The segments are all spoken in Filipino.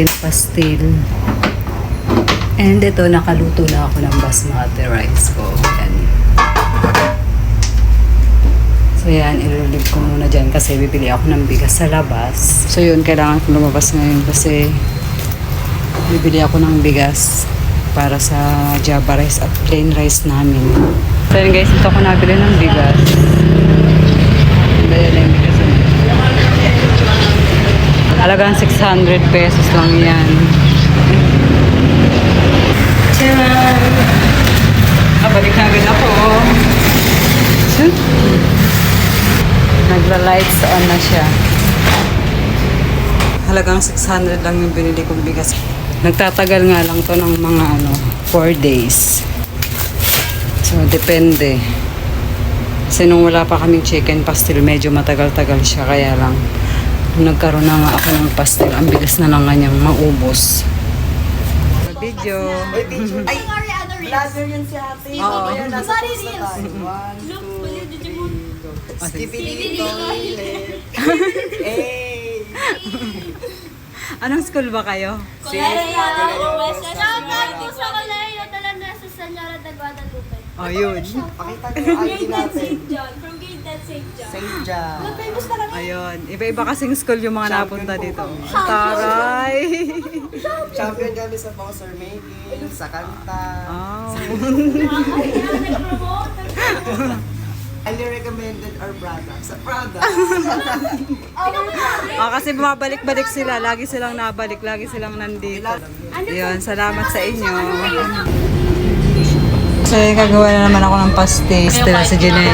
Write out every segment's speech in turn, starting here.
malaki na pastil. And ito, nakaluto na ako ng basmati rice ko. Yan. So yan, ilulib ko muna dyan kasi bibili ako ng bigas sa labas. So yun, kailangan ko lumabas ngayon kasi bibili ako ng bigas para sa java rice at plain rice namin. So yun guys, ito ako nabili ng bigas. Ayan na yung. Alagang 600 pesos lang yan. Tiyan! Ah, balik na agad ako. Shoot! Nagla-lights on na siya. Halagang 600 lang yung binili kong bigas. Nagtatagal nga lang to ng mga ano, 4 days. So, depende. Kasi nung wala pa kaming chicken pastil, medyo matagal-tagal siya. Kaya lang, nagkaroon na nga ako ng pastil, ang bilis na lang kanyang maubos. Video. Ay, vlogger yun si ate. Oo. Nasa post na tayo. One, two, pala Digimon. Skibidi toilet. Hey! Anong school ba kayo? West Shout out po sa Korea, dala na sa Sanyara de Guadalupe. Oh, yun. Pakita niyo yung ID Grade 10 natin. St. John. From grade 10 St. John. Saint John. Famous na kami. Ayun. Iba-iba kasing school yung mga Champion napunta po dito. kami. Taray! Champion kami sa poster making, sa kanta. Oh. Kaya nag-promote. Highly recommended our product. Sa product. Ah, kasi bumabalik-balik sila. Lagi silang nabalik. Lagi silang nandito. Yun, salamat sa inyo. So, kagawa na naman ako ng pastis. Tila si Jinea.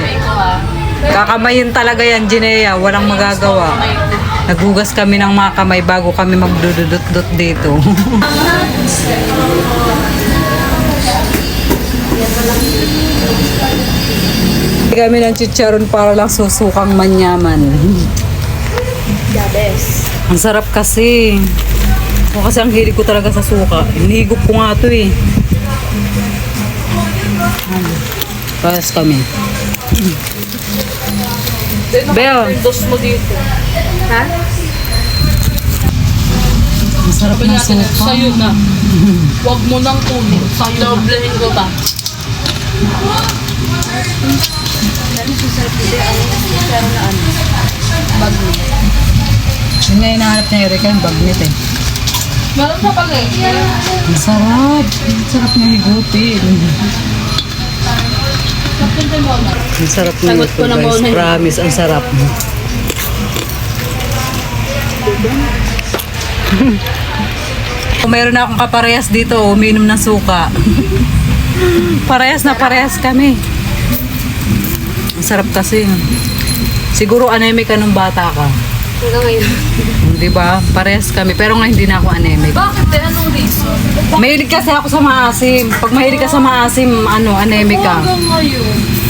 Kakamayin talaga yan, Jinea. Walang magagawa. Nagugas kami ng mga kamay bago kami magdududot-dot dito. kami ng chicharon para lang susukang manyaman. Gabes. Ang sarap kasi. O kasi ang hilig ko talaga sa suka. Hinihigop ko nga ito eh. Paras kami. Beo. Dos mo dito. Ang sarap ng suka. sa'yo na. Huwag mo nang kunin. Sa'yo Doblehin ko ba? Yun nga hinahanap niya Erika yung bagnet eh. Meron pa pala eh. Ang sarap. Ang sarap niya higupin. Ang sarap na Sagot ito guys. Promise, ang sarap. Kung mayroon na akong kaparehas dito, uminom ng suka. parehas na parehas kami. Ang sarap kasi. Siguro anemic ka nung bata ka. Hanggang ngayon. Di ba? Parehas kami. Pero ngayon hindi na ako anemic. Bakit eh? Anong reason? Mahilig kasi ako sa maasim. Pag mahilig ka sa maasim, ano, anemic ka. Hanggang ngayon.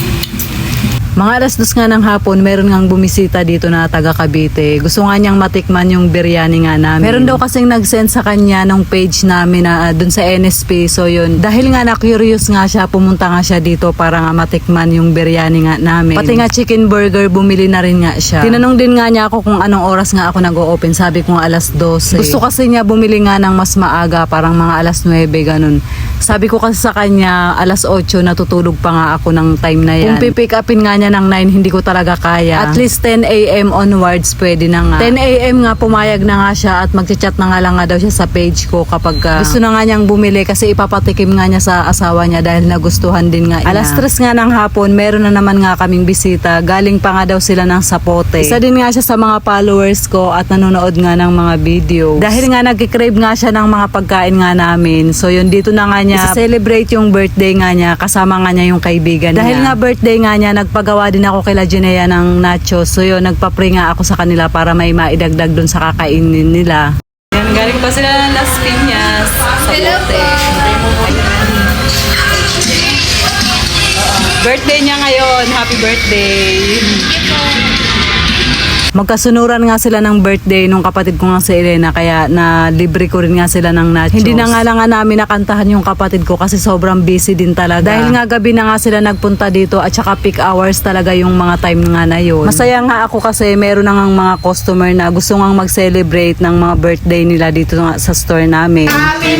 Mga alas dos nga ng hapon, meron ngang bumisita dito na taga Cavite. Gusto nga niyang matikman yung biryani nga namin. Meron daw kasing nag-send sa kanya ng page namin na uh, dun sa NSP. So yun, dahil nga na-curious nga siya, pumunta nga siya dito para nga matikman yung biryani nga namin. Pati nga chicken burger, bumili na rin nga siya. Tinanong din nga niya ako kung anong oras nga ako nag-o-open. Sabi ko nga alas 12. Gusto kasi niya bumili nga ng mas maaga, parang mga alas 9, ganun. Sabi ko kasi sa kanya, alas 8, natutulog pa nga ako ng time na yan. Kung pipick upin nga niya ng 9, hindi ko talaga kaya. At least 10 a.m. onwards, pwede na nga. 10 a.m. nga, pumayag na nga siya at magchat na nga lang nga daw siya sa page ko kapag ah, gusto na nga niyang bumili kasi ipapatikim nga niya sa asawa niya dahil nagustuhan din nga niya. Alas 3 nga ng hapon, meron na naman nga kaming bisita. Galing pa nga daw sila ng sapote. Isa din nga siya sa mga followers ko at nanonood nga ng mga video. Dahil nga nagkikrave nga siya ng mga pagkain nga namin. So yun, dito na nga niya celebrate yung birthday nga niya kasama nga niya yung kaibigan Dahil nga birthday nga niya, nagpagawa din ako kila Junea ng nachos. So yun, nagpa-pray nga ako sa kanila para may maidagdag dun sa kakainin nila. Yan, galing pa sila ng Las Piñas. Hello Birthday niya ngayon. Happy birthday. Magkasunuran nga sila ng birthday nung kapatid ko nga si Elena kaya na libre ko rin nga sila ng nachos. Hindi na nga lang nga namin nakantahan yung kapatid ko kasi sobrang busy din talaga. Dahil nga gabi na nga sila nagpunta dito at saka peak hours talaga yung mga time nga na yun. Masaya nga ako kasi meron na nga mga customer na gusto nga mag-celebrate ng mga birthday nila dito nga sa store namin. Happy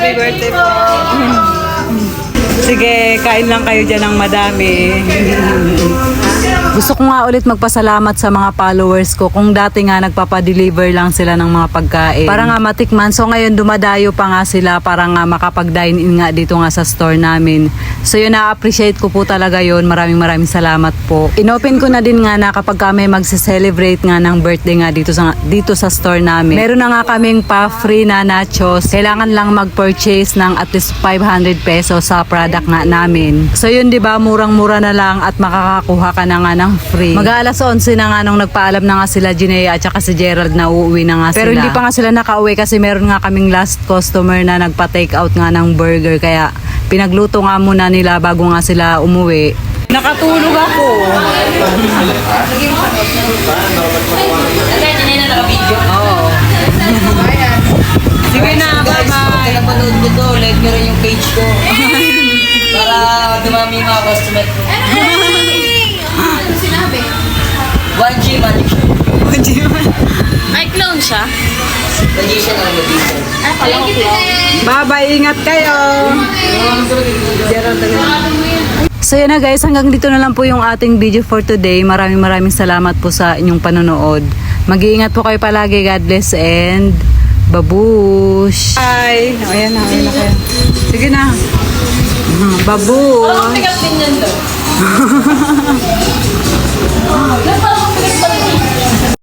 Happy birthday po! Sige, kain lang kayo dyan ng madami. Gusto ko nga ulit magpasalamat sa mga followers ko kung dati nga nagpapadeliver lang sila ng mga pagkain. Para nga matikman. So ngayon dumadayo pa nga sila para nga makapag-dine in nga dito nga sa store namin. So yun na-appreciate ko po talaga yun. Maraming maraming salamat po. Inopen ko na din nga na kapag kami magse-celebrate nga ng birthday nga dito sa, dito sa store namin. Meron na nga kaming pa-free na nachos. Kailangan lang mag-purchase ng at least 500 pesos sa product nga namin. So yun 'di ba murang-mura na lang at makakakuha ka na nga ng free. Mag-aalas 11 na nga nung nagpaalam na nga sila Jinea at saka si Gerald na uuwi na nga sila. Pero hindi pa nga sila nakauwi kasi meron nga kaming last customer na nagpa-take out nga ng burger kaya pinagluto nga muna nila bago nga sila umuwi. Nakatulog ako. Oo. Sige na, bye-bye. Napanood ko to, like nyo rin yung page ko. Para dumami yung mga customer ko. 1G magic shop. Ay, clown siya. Magician ang magician. Thank you, Tite. Bye-bye, ingat kayo. So yun na guys, hanggang dito na lang po yung ating video for today. Maraming maraming salamat po sa inyong panonood. Mag-iingat po kayo palagi. God bless and babush. Bye! Ayan na, ayan na kayo. Sige na. Babush. Pick up din yan daw.